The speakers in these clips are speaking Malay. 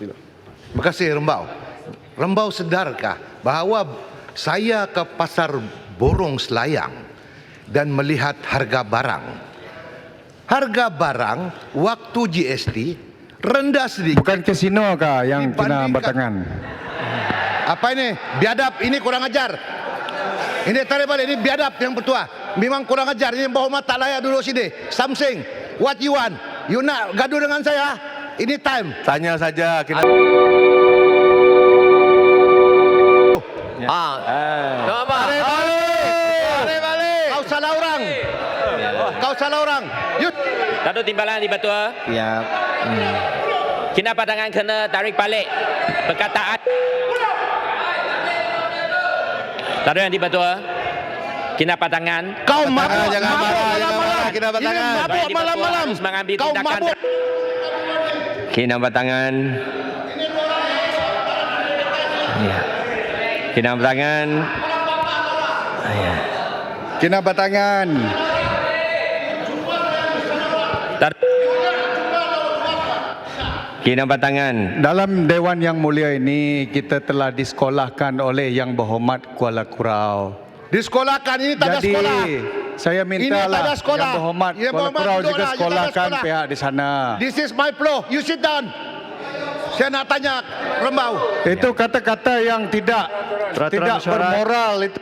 Terima kasih Rembau. Rembau sedarkah bahawa saya ke pasar Borong Selayang dan melihat harga barang. Harga barang waktu GST rendah sedikit. Bukan kasino kah yang kena batangan? Apa ini? Biadab. Ini kurang ajar. Ini tarik balik. Ini biadab yang bertuah. Memang kurang ajar. Ini berhormat tak layak duduk sini. Something. What you want? You nak gaduh dengan saya? Ini time. Tanya saja kita Ah. Tengok apa? Tarik balik. Tarik balik. Kau salah orang. Kau salah orang. You Datuk Timbalan di Batua. Ya. Kina padangan kena tarik balik perkataan. Datuk yang di Batua. Kina padangan. Kau mabuk. jangan mabuk marah, jangan malam-malam. marah, kita Ini batangan. mabuk Baik, di Batua harus mengambil Kau tindakan. mabuk. Kina batangan. Ya. Kina batangan. Ya. Kena batangan. Datuk Kina batangan. Dalam Dewan Yang Mulia ini kita telah disekolahkan oleh Yang Berhormat Kuala Kurau. Disekolahkan ini tak ada Jadi sekolah. Saya Ini minta ada lah sekolah. Yang Berhormat Yang Kuala Berhormat Kurau juga lah, ada sekolahkan sekolah. pihak di sana. This is my floor. You sit down. Saya nak tanya Rembau. Itu kata-kata yang tidak Peraturan tidak mesyuarat. bermoral itu.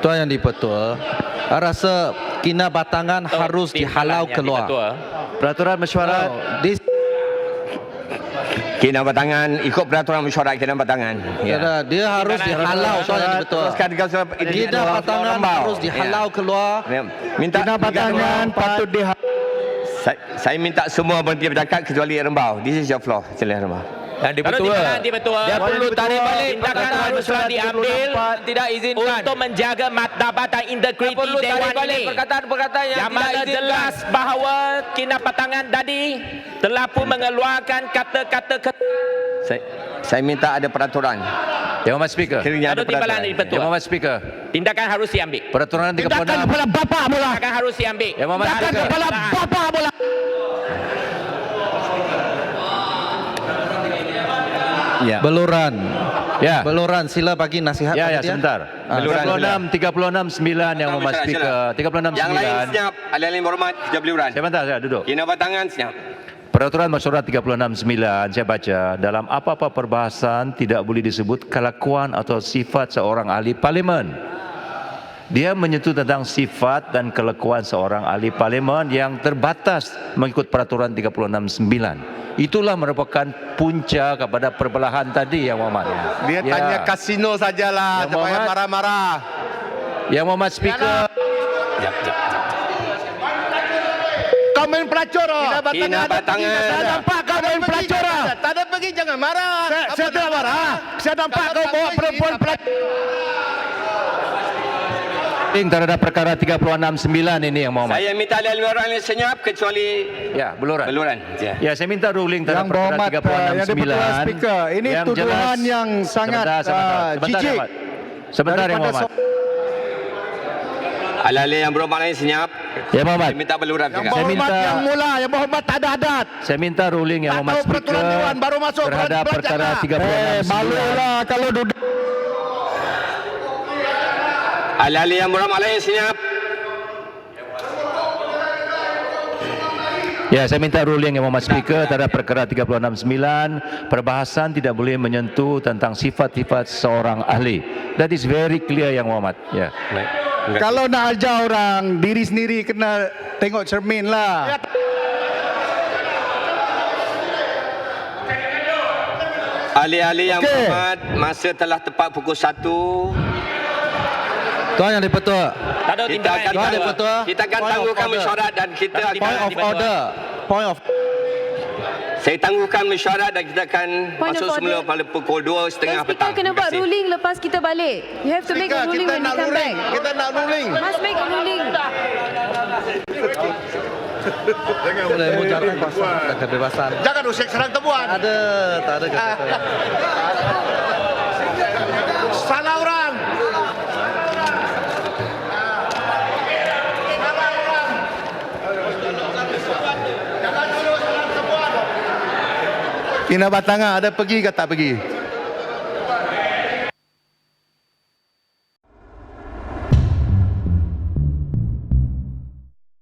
Tuan yang dipertua, saya rasa kina batangan harus Timbalan dihalau keluar. Peraturan mesyuarat di Kina batangan. Ikut peraturan mesyuarat kina batangan. ya. dia harus dihalau tuan yang dipertua. Teruskan dengan Kina batangan harus dihalau keluar. Ya. Minta Kena batangan patut di Saya, saya minta semua berhenti bercakap kecuali Rembau. This is your floor. Sila Rembau. Yang Datuk Timbalan di Batua. Dia perlu tarik balik Tindakan haruslah mesyuarat diambil 34 tidak izinkan. untuk menjaga martabat dan integriti perlu tarik Dewan balik ini. perkataan-perkataan yang Yang tidak mana izinkan. jelas bahawa kina patangan tadi telah pun mengeluarkan kata-kata ke Saya, saya minta ada peraturan. Yang Muhammad Speaker. Kiranya ada peraturan. Yang Muhammad Speaker. Tindakan harus diambil. Peraturan 36. Tindakan kepala bapa mula. Tindakan harus diambil. Yang Muhammad Tindakan Speaker. kepala bapa mula. Ya. Beluran. Ya. Beluran sila bagi nasihat Ya, ya, dia. sebentar. Ah, Beluran. 36, 36, 9 yang Silakan, Speaker. silakan. 36, Yang lain 9. senyap. Alih-alih berhormat, kita beliuran. Saya bentar, saya duduk. Kina batangan senyap. Peraturan Mesyuarat 36.9 saya baca dalam apa-apa perbahasan tidak boleh disebut kelakuan atau sifat seorang ahli parlimen. Dia menyentuh tentang sifat dan kelakuan seorang ahli parlimen yang terbatas mengikut peraturan 36.9. Itulah merupakan punca kepada perbelahan tadi yang Muhammad. Dia Ya. tanya kasino sajalah supaya Muhammad- marah-marah. Yang Muhammad Speaker Kau main pelacur. oh. Kina batangan. Saya nampak kau main pelacur. oh. Tak ada pergi jangan marah. Saya, saya tidak marah. Saya nampak kau bawa perempuan pelacur. Link terhadap perkara 36.9 ini yang Muhammad. Saya minta alih-alih orang yang senyap kecuali Ya, beluran. beluran. Ya. Ya, saya minta ruling Yang terhadap perkara berhormat uh, yang dipertua 36.9. speaker. Ini tuduhan yang sangat sebentar, sebentar, uh, sebentar, jijik. Muhammad. Sebentar yang Daripada Muhammad. Alih-alih yang berhormat lain senyap. Ya Muhammad. Saya minta beluran Yang juga. Saya berhormat minta- yang mula. Yang berhormat tak ada adat. Saya minta ruling yang Tak Muhammad tahu peraturan Speaker Dewan, baru masuk terhadap perkara tak? 36.9. Eh, malulah kalau duduk Alih-alih yang berhormat lain senyap. Ya, saya minta ruling yang Muhammad Speaker terhadap perkara 36.9 perbahasan tidak boleh menyentuh tentang sifat-sifat seorang ahli. That is very clear yang Muhammad. Ya. kalau nak ajar orang diri sendiri kena tengok cermin lah. Alih-alih yang Okey. berhormat masa telah tepat pukul 1 Tuan yang dipertua. Datuk kita Timbalan akan Tuan dipertua. kita akan tangguhkan mesyuarat dan kita akan Point of Dipertua. order. Point of saya tangguhkan mesyuarat dan kita akan Point masuk semula pada pukul 2 setengah Speaker petang. kena Terima buat ruling lepas kita balik. You have to make a ruling kita when we nak come ruling. back. Kita nak ruling. Must make a ruling. boleh mengucapkan dan kebebasan. Jangan usik serang temuan. Ada, tak ada kata. Salah orang. Kinabatangan ada pergi ke tak pergi?